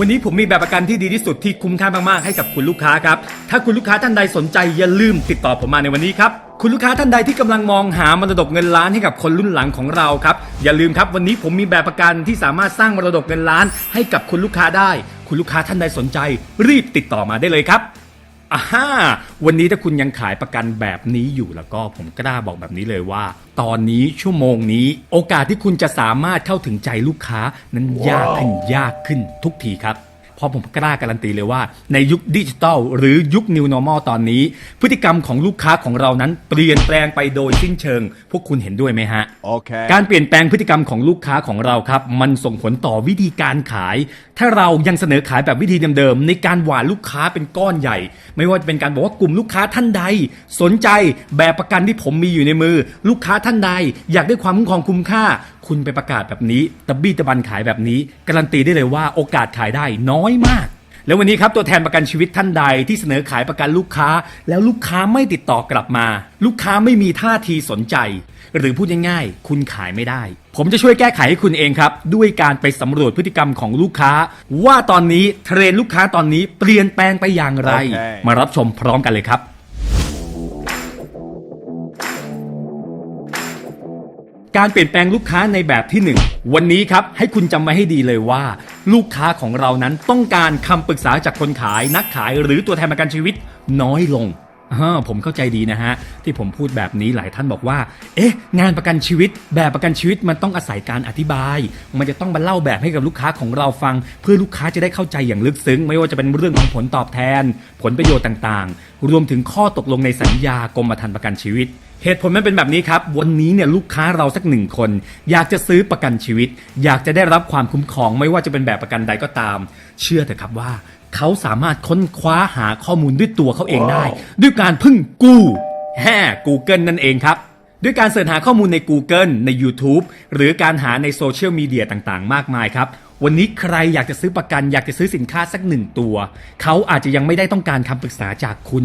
วันนี้ผมมีแบบประกันที่ดีที่สุดที่คุ้มค่ามากๆให้กับคุณลูกค้าครับ ถ้าคุณลูกค้าท่านใดสนใจอย่าลืมติดต่อผมมาในวันนี้ครับ คุณลูกค้าท่านใดที่กำลังมองหามรดกเงินล้านให้กับคนรุ่นหลังของเราครับ อย่าลืมครับวันนี้ผมมีแบบประกันที่สามารถสร้างมรดกเงินล้านให้กับคุณลูกค้าได้ คุณลูกค้าท่านใดสนใจ รีบติดต่อมาได้เลยครับ อ่าฮะวันนี้ถ้าคุณยังขายประกันแบบนี้อยู่แล้วก็ผมกล้าบอกแบบนี้เลยว่า ตอนนี้ชั่วโมงนี้ โอกาสที่คุณจะสามารถเข้าถึงใจลูกค้านั้นยากขึ้นยากขึ้นทุกทีครับ เพราะผมกล้าการันตีเลยว่า ในยุคดิจิทัลหรือยุค New Normal ตอนนี้ พฤติกรรมของลูกค้าของเรานั้นเปลี่ยนแปลงไปโดยสิ้นเชิง พวกคุณเห็นด้วยไหมฮะ Okay. การเปลี่ยนแปลงพฤติกรรมของลูกค้าของเราครับ มันส่งผลต่อวิธีการขาย ถ้าเรายังเสนอขายแบบวิธีเดิมๆในการหวานลูกค้าเป็นก้อนใหญ่ ไม่ว่าจะเป็นการบอกว่ากลุ่มลูกค้าท่านใด สนใจแบบประกันที่ผมมีอยู่ในมือ ลูกค้าท่านใด อยากได้ความคุ้มครองคุ้มค่า คุณไปประกาศแบบนี้ตะบี้ตะบันขายแบบนี้ การันตีได้เลยว่าโอกาสขายได้น้อยมาก แล้ววันนี้ครับตัวแทนประกันชีวิตท่านใดที่เสนอขายประกันลูกค้า แล้วลูกค้าไม่ติดต่อกลับมา ลูกค้าไม่มีท่าทีสนใจ หรือพูดง่ายๆ คุณขายไม่ได้ ผมจะช่วยแก้ไขให้คุณเองครับ ด้วยการไปสำรวจพฤติกรรมของลูกค้า ว่าตอนนี้เทรนด์ลูกค้าตอนนี้เปลี่ยนแปลงไปอย่างไรโอเคมารับชมพร้อมกันเลยครับการเปลี่ยนแปลงลูกค้าในแบบที่ 1 วันนี้ครับ ให้คุณจำไว้ให้ดีเลยว่า ลูกค้าของเรานั้นต้องการคำปรึกษาจากคนขายนักขายหรือตัวแทนประกันชีวิตน้อยลงผมเข้าใจดีนะฮะ ที่ผมพูดแบบนี้หลายท่านบอกว่า เอ๊ะ งานประกันชีวิต แบบประกันชีวิตมันต้องอาศัยการอธิบาย มันจะต้องมาเล่าแบบให้กับลูกค้าของเราฟัง เพื่อลูกค้าจะได้เข้าใจอย่างลึกซึ้ง ไม่ว่าจะเป็นเรื่องของผลตอบแทน ผลประโยชน์ต่างๆ รวมถึงข้อตกลงในสัญญากรมธรรม์ประกันชีวิต เหตุผลมันเป็นแบบนี้ครับ วันนี้เนี่ยลูกค้าเราสักหนึ่งคน อยากจะซื้อประกันชีวิต อยากจะได้รับความคุ้มครองไม่ว่าจะเป็นแบบประกันใดก็ตาม เชื่อเถอะครับว่า เขาสามารถค้นคว้าหาข้อมูลด้วยตัวเขาเองได้ ด้วยการพึ่งกู้แฮ่ Google นั่นเองครับ ด้วยการเสิร์ชหาข้อมูลใน Google ใน YouTube หรือการหาในโซเชียลมีเดียต่างๆ มากมายครับ วันนี้ใครอยากจะซื้อประกัน อยากจะซื้อสินค้าสักหนึ่งตัว เขาอาจจะยังไม่ได้ต้องการคำปรึกษาจากคุณ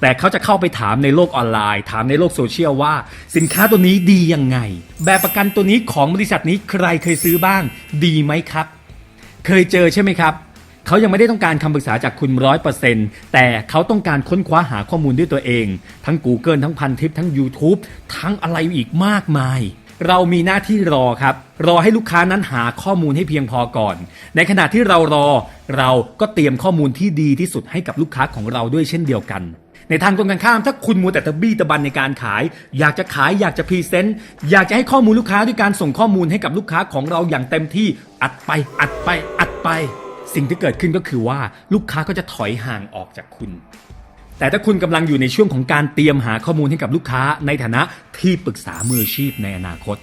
แต่เขาจะเข้าไปถามในโลกออนไลน์ ถามในโลกโซเชียลว่า สินค้าตัวนี้ดียังไง แบบประกันตัวนี้ของบริษัทนี้ใครเคยซื้อบ้าง ดีไหมครับ เคยเจอใช่ไหมครับเขายังไม่ได้ต้องการคำปรึกษาจากคุณร้อยเปอร์เซ็นต์แต่เขาต้องการค้นคว้าหาข้อมูลด้วยตัวเอง ทั้ง Google ทั้งพันทิปทั้ง YouTube ทั้งอะไรอีกมากมาย เรามีหน้าที่รอครับ รอให้ลูกค้านั้นหาข้อมูลให้เพียงพอก่อน ในขณะที่เรารอ เราก็เตรียมข้อมูลที่ดีที่สุดให้กับลูกค้าของเราด้วยเช่นเดียวกัน ในทางตรงกันข้ามถ้าคุณมัวแต่ตะบี้ตะบันในการขาย อยากจะขายอยากจะพรีเซนต์อยากจะให้ข้อมูลลูกค้าด้วยการส่งข้อมูลให้กับลูกค้าของเราอย่างเต็มที่อัดไปอัดไปอัดไป สิ่งที่เกิดขึ้นก็คือว่าลูกค้าก็จะถอยห่างออกจากคุณ แต่ถ้าคุณกำลังอยู่ในช่วงของการเตรียมหาข้อมูลให้กับลูกค้าในฐานะที่ปรึกษามืออาชีพในอนาคต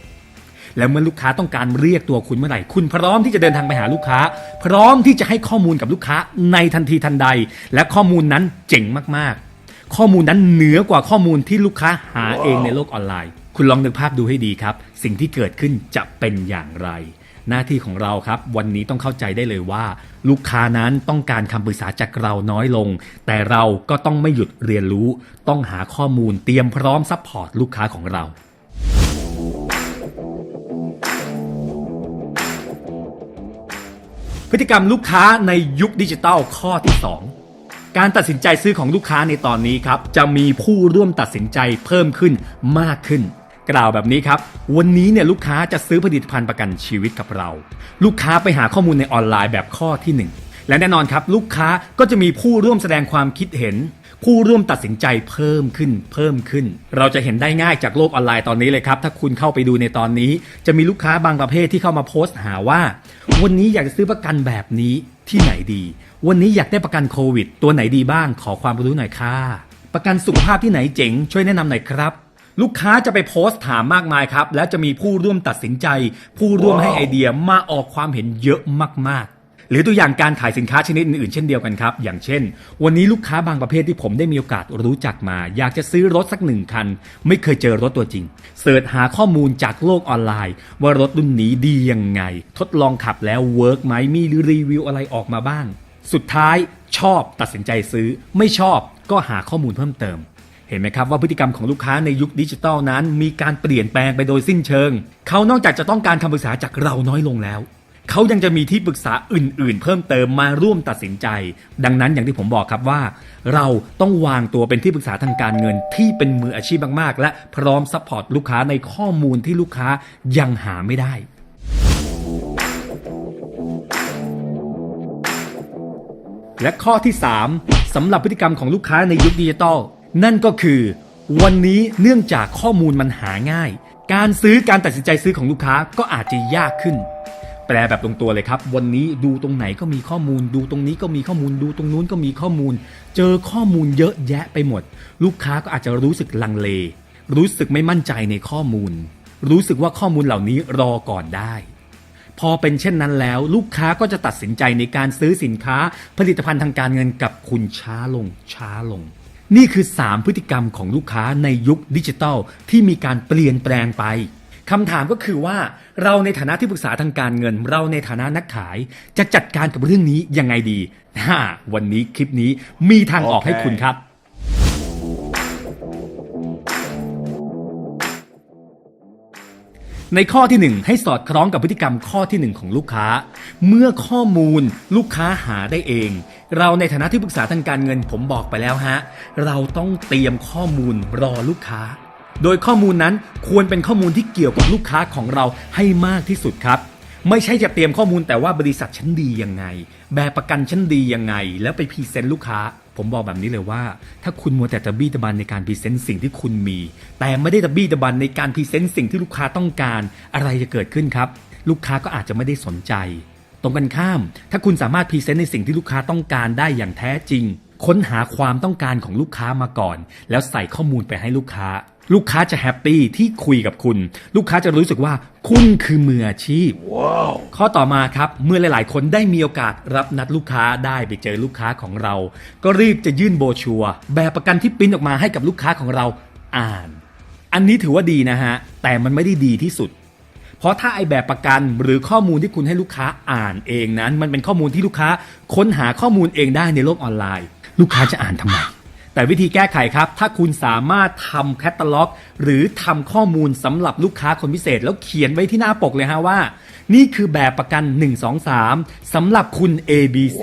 แล้วเมื่อลูกค้าต้องการเรียกตัวคุณเมื่อไหร่ คุณพร้อมที่จะเดินทางไปหาลูกค้า พร้อมที่จะให้ข้อมูลกับลูกค้าในทันทีทันใด และข้อมูลนั้นเจ๋งมากๆ ข้อมูลนั้นเหนือกว่าข้อมูลที่ลูกค้าหาเองในโลกออนไลน์ คุณลองนึกภาพดูให้ดีครับ สิ่งที่เกิดขึ้นจะเป็นอย่างไร หน้าที่ของเราครับ วันนี้ต้องเข้าใจได้เลยว่า ลูกค้านั้นต้องการคำปรึกษาจากเราน้อยลง แต่เราก็ต้องไม่หยุดเรียนรู้ ต้องหาข้อมูลเตรียมพร้อมซัพพอร์ตลูกค้าของเราพฤติกรรมลูกค้าในยุคดิจิตัลข้อที่ 2 การตัดสินใจซื้อของลูกค้าในตอนนี้ครับ จะมีผู้ร่วมตัดสินใจเพิ่มขึ้นมากขึ้น กล่าวแบบนี้ครับ วันนี้เนี่ยลูกค้าจะซื้อผลิตภัณฑ์ประกันชีวิตกับเรา ลูกค้าไปหาข้อมูลในออนไลน์แบบข้อที่หนึ่งและแน่นอนครับ ลูกค้าก็จะมีผู้ร่วมแสดงความคิดเห็น ผู้ร่วมตัดสินใจเพิ่มขึ้น เพิ่มขึ้น เราจะเห็นได้ง่ายจากโลกออนไลน์ตอนนี้เลยครับ ถ้าคุณเข้าไปดูในตอนนี้ จะมีลูกค้าบางประเภทที่เข้ามาโพสต์หาว่า วันนี้อยากจะซื้อประกันแบบนี้ที่ไหนดี วันนี้อยากได้ประกันโควิด ตัวไหนดีบ้างขอความรู้หน่อยค่ะประกันสุขภาพที่ไหนเจ๋งช่วยแนะนำหน่อยครับ ลูกค้าจะไปโพสต์ถามมากมายครับ แล้วจะมีผู้ร่วมตัดสินใจ ผู้ร่วมให้ไอเดียมาออกความเห็นเยอะมาก ๆ หรือตัวอย่างการขายสินค้าชนิดอื่นๆเช่นเดียวกันครับ อย่างเช่น วันนี้ลูกค้าบางประเภทที่ผมได้มีโอกาสรู้จักมา อยากจะซื้อรถสักหนึ่งคัน ไม่เคยเจอรถตัวจริง เสิร์ชหาข้อมูลจากโลกออนไลน์ ว่ารถรุ่นนี้ดียังไง ทดลองขับแล้วเวิร์กไหมมีรีวิวอะไรออกมาบ้าง สุดท้ายชอบตัดสินใจซื้อ ไม่ชอบก็หาข้อมูลเพิ่มเติม เห็นไหมครับว่าพฤติกรรมของลูกค้าในยุคดิจิตอลนั้น มีการเปลี่ยนแปลงไปโดยสิ้นเชิง เขานอกจากจะต้องการคำปรึกษาจากเราน้อยลงแล้ว เขายังจะมีที่ปรึกษาอื่น ๆ เพิ่มเติมมาร่วมตัดสินใจ ดังนั้นอย่างที่ผมบอกครับว่า เราต้องวางตัวเป็นที่ปรึกษาทางการเงินที่เป็นมืออาชีพมาก ๆ และพร้อมซัพพอร์ตลูกค้าในข้อมูลที่ลูกค้ายังหาไม่ได้และข้อที่ 3สำหรับพฤติกรรมของลูกค้าในยุคดิจิตอล นั่นก็คือ วันนี้เนื่องจากข้อมูลมันหาง่าย การซื้อการตัดสินใจซื้อของลูกค้าก็อาจจะยากขึ้น แปลแบบตรงตัวเลยครับ วันนี้ดูตรงไหนก็มีข้อมูล ดูตรงนี้ก็มีข้อมูล ดูตรงนู้นก็มีข้อมูล เจอข้อมูลเยอะแยะไปหมด ลูกค้าก็อาจจะรู้สึกลังเล รู้สึกไม่มั่นใจในข้อมูล รู้สึกว่าข้อมูลเหล่านี้รอก่อนได้พอเป็นเช่นนั้นแล้ว ลูกค้าก็จะตัดสินใจในการซื้อสินค้า ผลิตภัณฑ์ทางการเงินกับคุณช้าลงช้าลง นี่คือ 3 พฤติกรรมของลูกค้าในยุคดิจิทัลที่มีการเปลี่ยนแปลงไปคำถามก็คือว่าเราในฐานะที่ปรึกษาทางการเงิน เราในฐานะนักขายจะจัดการกับเรื่องนี้ยังไงดีวันนี้คลิปนี้มีทางออกให้คุณครับ ในข้อที่ 1 ให้สอดคล้องกับพฤติกรรมข้อที่ 1 ของลูกค้า เมื่อข้อมูลลูกค้าหาได้เอง เราในฐานะที่ปรึกษาทางการเงินผมบอกไปแล้วฮะ เราต้องเตรียมข้อมูลรอลูกค้า โดยข้อมูลนั้นควรเป็นข้อมูลที่เกี่ยวกับลูกค้าของเราให้มากที่สุดครับไม่ใช่จะเตรียมข้อมูลแต่ว่าบริษัทชั้นดียังไง แบบประกันชั้นดียังไง แล้วไปพรีเซนต์ลูกค้า ผมบอกแบบนี้เลยว่า ถ้าคุณมัวแต่ตะบี้ตะบันในการพรีเซนต์สิ่งที่คุณมี แต่ไม่ได้ตะบี้ตะบันในการพรีเซนต์สิ่งที่ลูกค้าต้องการ อะไรจะเกิดขึ้นครับ ลูกค้าก็อาจจะไม่ได้สนใจ ตรงกันข้าม ถ้าคุณสามารถพรีเซนต์ในสิ่งที่ลูกค้าต้องการได้อย่างแท้จริง ค้นหาความต้องการของลูกค้ามาก่อน แล้วใส่ข้อมูลไปให้ลูกค้า ลูกค้าจะแฮปปี้ที่คุยกับคุณ ลูกค้าจะรู้สึกว่าคุณคือมืออาชีพข้อต่อมาครับเมื่อหลาย ๆ คนได้มีโอกาสรับนัดลูกค้าได้ไปเจอลูกค้าของเรา ก็รีบจะยื่นโบรชัวร์แบบประกันที่ปริ้นออกมาให้กับลูกค้าของเราอ่าน อันนี้ถือว่าดีนะฮะแต่มันไม่ได้ดีที่สุด เพราะถ้าไอแบบประกันหรือข้อมูลที่คุณให้ลูกค้าอ่านเองนั้น มันเป็นข้อมูลที่ลูกค้าค้นหาข้อมูลเองได้ในโลกออนไลน์ ลูกค้าจะอ่านทำไม แต่วิธีแก้ไขครับ ถ้าคุณสามารถทำแคตตาล็อก หรือทำข้อมูลสำหรับลูกค้าคนพิเศษ แล้วเขียนไว้ที่หน้าปกเลยฮะว่า นี่คือแบบประกัน 1 2 3สำหรับคุณ ABC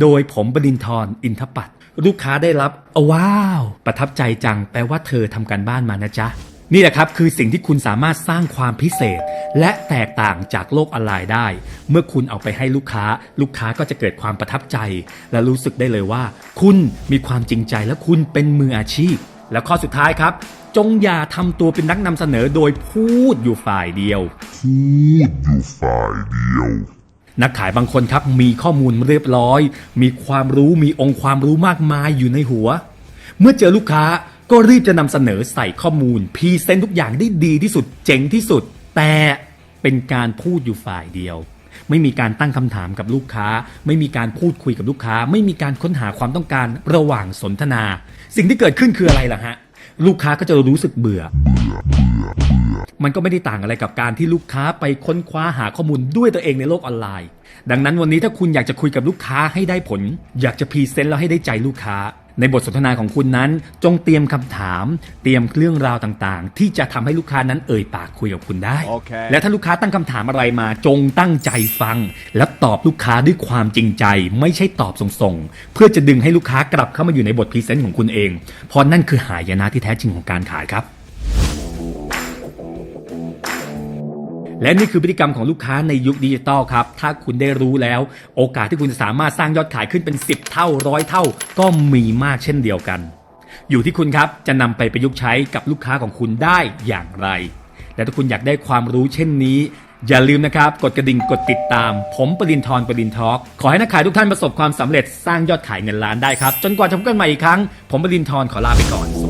โดยผมบดินทร์อินทปัตย์ลูกค้าได้รับอ้ว้าว ประทับใจจัง แปลว่าเธอทำการบ้านมานะจ๊ะ นี่แหละครับคือสิ่งที่คุณสามารถสร้างความพิเศษ และแตกต่างจากโลกออนไลน์ได้ เมื่อคุณเอาไปให้ลูกค้า ลูกค้าก็จะเกิดความประทับใจ และรู้สึกได้เลยว่า คุณมีความจริงใจและคุณเป็นมืออาชีพ และข้อสุดท้ายครับ จงอย่าทำตัวเป็นนักนำเสนอโดยพูดอยู่ฝ่ายเดียวพูดอยู่ฝ่ายเดียวนักขายบางคนครับมีข้อมูลเรียบร้อย มีความรู้มีองค์ความรู้มากมายอยู่ในหัว เมื่อเจอลูกค้า ก็รีบจะนำเสนอใส่ข้อมูลพรีเซนต์ทุกอย่างได้ดีที่สุดเจ๋งที่สุด แต่เป็นการพูดอยู่ฝ่ายเดียว ไม่มีการตั้งคำถามกับลูกค้า ไม่มีการพูดคุยกับลูกค้า ไม่มีการค้นหาความต้องการระหว่างสนทนา สิ่งที่เกิดขึ้นคืออะไรล่ะฮะ ลูกค้าก็จะรู้สึกเบื่อ มันก็ไม่ได้ต่างอะไรกับการที่ลูกค้าไปค้นคว้าหาข้อมูลด้วยตัวเองในโลกออนไลน์ ดังนั้นวันนี้ถ้าคุณอยากจะคุยกับลูกค้าให้ได้ผล อยากจะพรีเซนต์แล้วให้ได้ใจลูกค้า ในบทสนทนาของคุณนั้น จงเตรียมคำถาม เตรียมเรื่องราวต่างๆ ที่จะทำให้ลูกค้านั้นเอ่ยปากคุยกับคุณได้โอเคและถ้าลูกค้าตั้งคำถามอะไรมา จงตั้งใจฟัง และตอบลูกค้าด้วยความจริงใจ ไม่ใช่ตอบส่งๆ เพื่อจะดึงให้ลูกค้ากลับเข้ามาอยู่ในบทพรีเซนต์ของคุณเองเพราะนั่นคือหายนะที่แท้จริงของการขายครับ และนี่คือพฤติกรรมของลูกค้าในยุคดิจิตอลครับ ถ้าคุณได้รู้แล้ว โอกาสที่คุณจะสามารถสร้างยอดขายขึ้นเป็น 10 เท่าร้อยเท่า ก็มีมากเช่นเดียวกัน อยู่ที่คุณครับจะนำไปประยุกต์ใช้กับลูกค้าของคุณได้อย่างไร และถ้าคุณอยากได้ความรู้เช่นนี้ อย่าลืมนะครับ กดกระดิ่งกดติดตาม ผมปรินทร์ปรินทอล์กขอให้นักขายทุกท่านประสบความสำเร็จสร้างยอดขายเงินล้านได้ครับ จนกว่าจะพบกันใหม่อีกครั้ง ผมปรินทร์ขอลาไปก่อนสวัสดี